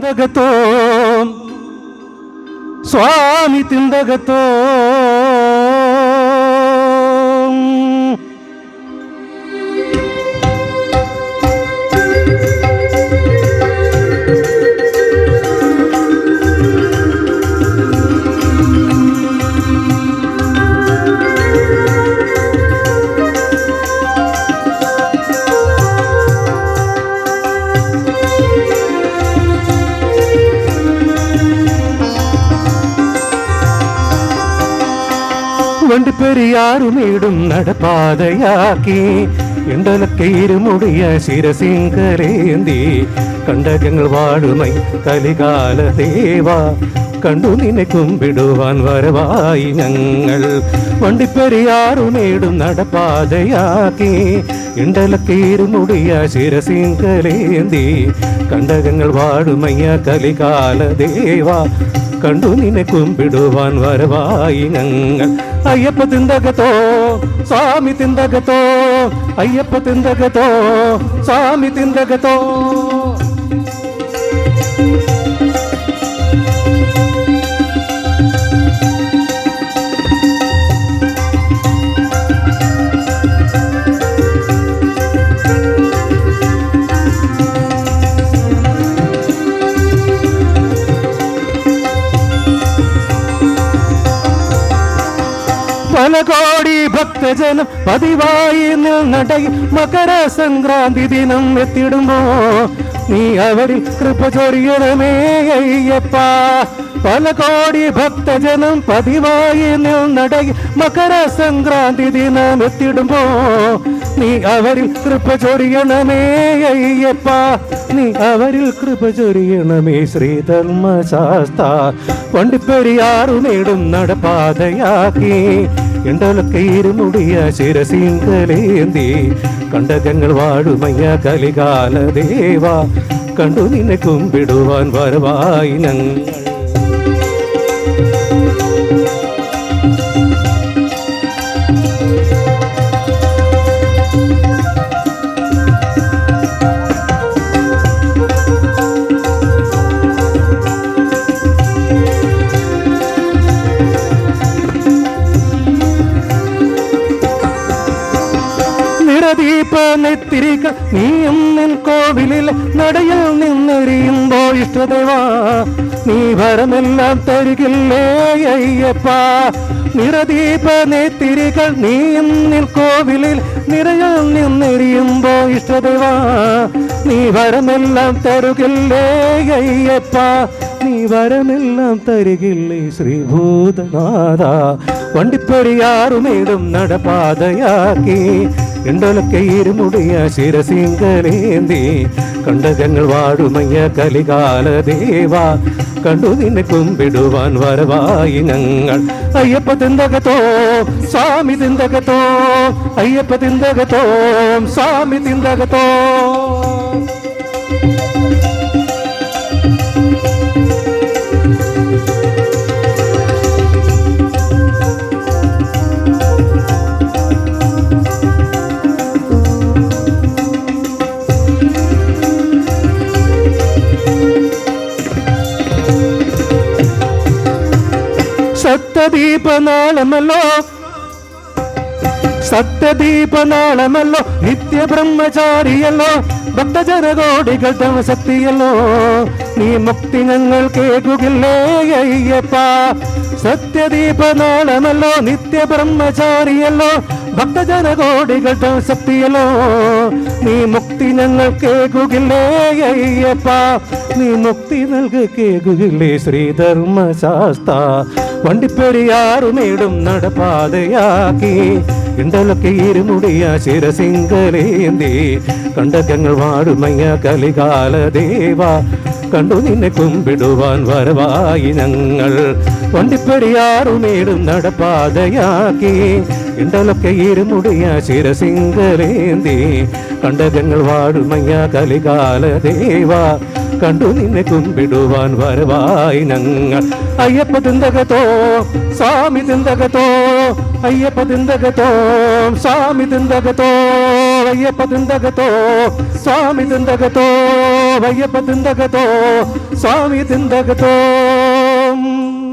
తిందగతో స్వామి తిందగతో கண்டு பெரியாரும் இடும் നടപാതയാക്കി എന്തലൊക്കെ ഇരുമുടിയ ശിരസിങ്കലേന്തി കണ്ട ഞങ്ങൾ വാഴുമൈ കലികാല ദേവ കണ്ടു നിന്നെ കുമ്പിടുവാൻ വരവായി ഞങ്ങൾ വണ്ടിപ്പെരിയാറുമേടും നടപ്പാതയാക്കി ഇണ്ടലക്കീരുമുടിയ ശിരസിങ്കലേന്തി കണ്ടകങ്ങൾ വാടുമയ്യ കലികാല ദേവ കണ്ടു നിന്നെ കുമ്പിടുവാൻ വരവായി ഞങ്ങൾ. അയ്യപ്പ തിന്തകത്തോ സ്വാമി തിന്തകത്തോ അയ്യപ്പ തിന്തകത്തോ സ്വാമി തിന്തകത്തോ. പല കോടി ഭക്തജനം പതിവായി നടയി മകര സംക്രാന്തി ദിനം എത്തിടുമ്പോ നീ അവരിൽ കൃപ ചൊരിയണമേ അയ്യപ്പ. പല കോടി ഭക്തജനം പതിവായി നടയി മകര സംക്രാന്തി ദിനം എത്തിടുമ്പോ നീ അവരിൽ കൃപ ചൊരിയണമേ അയ്യപ്പ. നീ അവരിൽ കൃപ ചൊരിയണമേ ശ്രീധർമ്മശാസ്ത വണ്ടിപ്പെരിയാറു നേടും നടപ്പാതയാക്കി. എണ്ടലൊക്കെ ഇരുമുടിയ ശിരസിങ്കലേന്തി കണ്ടകങ്ങൾ വാഴുമയ്യ കലികാല ദേവ കണ്ടു നിന്നെ കുമ്പിടുവാൻ വരവായി ഞങ്ങൾ. നിറദീപ നെത്തിരികൾ നീയും നിൻ കോവിലിൽ നടയിൽ നിന്നെറിയുമ്പോ ഇഷ്ടദേവാ. നീ ഭരമെല്ലാം തരികില്ലേ അയ്യപ്പ. നിറദീപ നെത്തിരികൾ നീയും നിൻ കോവിലിൽ നിറയിൽ നിന്നെറിയുമ്പോ ഇഷ്ടദേവാ. നീ ഭരമെല്ലാം തരുകില്ലേ അയ്യപ്പ. നീ വരമെല്ലാം തരികില്ലേ ശ്രീഭൂതനാഥ. വണ്ടിപ്പടിയാറുമേടും നടപാതയാക്കി എണ്ടൊലൊക്കെ ഇരുമുടിയ കണ്ട കണ്ടകങ്ങൾ വാടുമയ്യ കലികാല ദേവ കണ്ടു നിന്നെ കുമ്പിടുവാൻ വരവായി ഞങ്ങൾ. അയ്യപ്പ തിന്തകത്തോ സ്വാമി തിന്തകത്തോ അയ്യപ്പ തിന്തകത്തോ സ്വാമി തിന്തകത്തോ. സത്യദീപനാളമല്ലോ സത്യദീപനാളമല്ലോ നിത്യബ്രഹ്മചാരിയല്ലോ ഭക്തജനകോടികൾ തമസത്തിയല്ലോ നീ മുക്തി ഞങ്ങൾ കേൾക്കുകില്ലേ അയ്യപ്പ? സത്യദീപനാളമല്ലോ നിത്യബ്രഹ്മചാരിയല്ലോ ഭക്തജനകോടികൾ തമസത്തിയല്ലോ നീ മുക്തി ഞങ്ങൾ കേൾക്കുകില്ലേ അയ്യപ്പ? നീ മുക്തി നൽക കേൾക്കുകില്ലേ ശ്രീധർമ്മശാസ്ത വണ്ടിപ്പെരിയാറുമേടും നടപ്പാതയാക്കി. ഇണ്ടലൊക്കെ ഇരുമുടിയ ശിരസിംഗലേന്തി കണ്ടകങ്ങൾ വാടുമയ്യ കലികാല ദേവ കണ്ടു നിന്നെ കുമ്പിടുവാൻ വരവായി ഞങ്ങൾ. വണ്ടിപ്പടിയാറുമേടും നടപ്പാതയാക്കി. ഇണ്ടലൊക്കെ ഇരുമുടിയ ശിരസിംഗലേന്തി കണ്ടകങ്ങൾ വാടുമയ്യ കലികാല ദേവ കണ്ടു നിന്നെ കുമ്പിടുവാൻ വരവായി ഞങ്ങൾ. അയ്യപ്പ തിന്തകത്തോ സ്വാമി തിന്തകത്തോ అయ్యప్ప దిందగతో స్వామి దిందగతో అయ్యప్ప దిందగతో స్వామి దిందగతో అయ్యప్ప దిందగతో స్వామి దిందగతో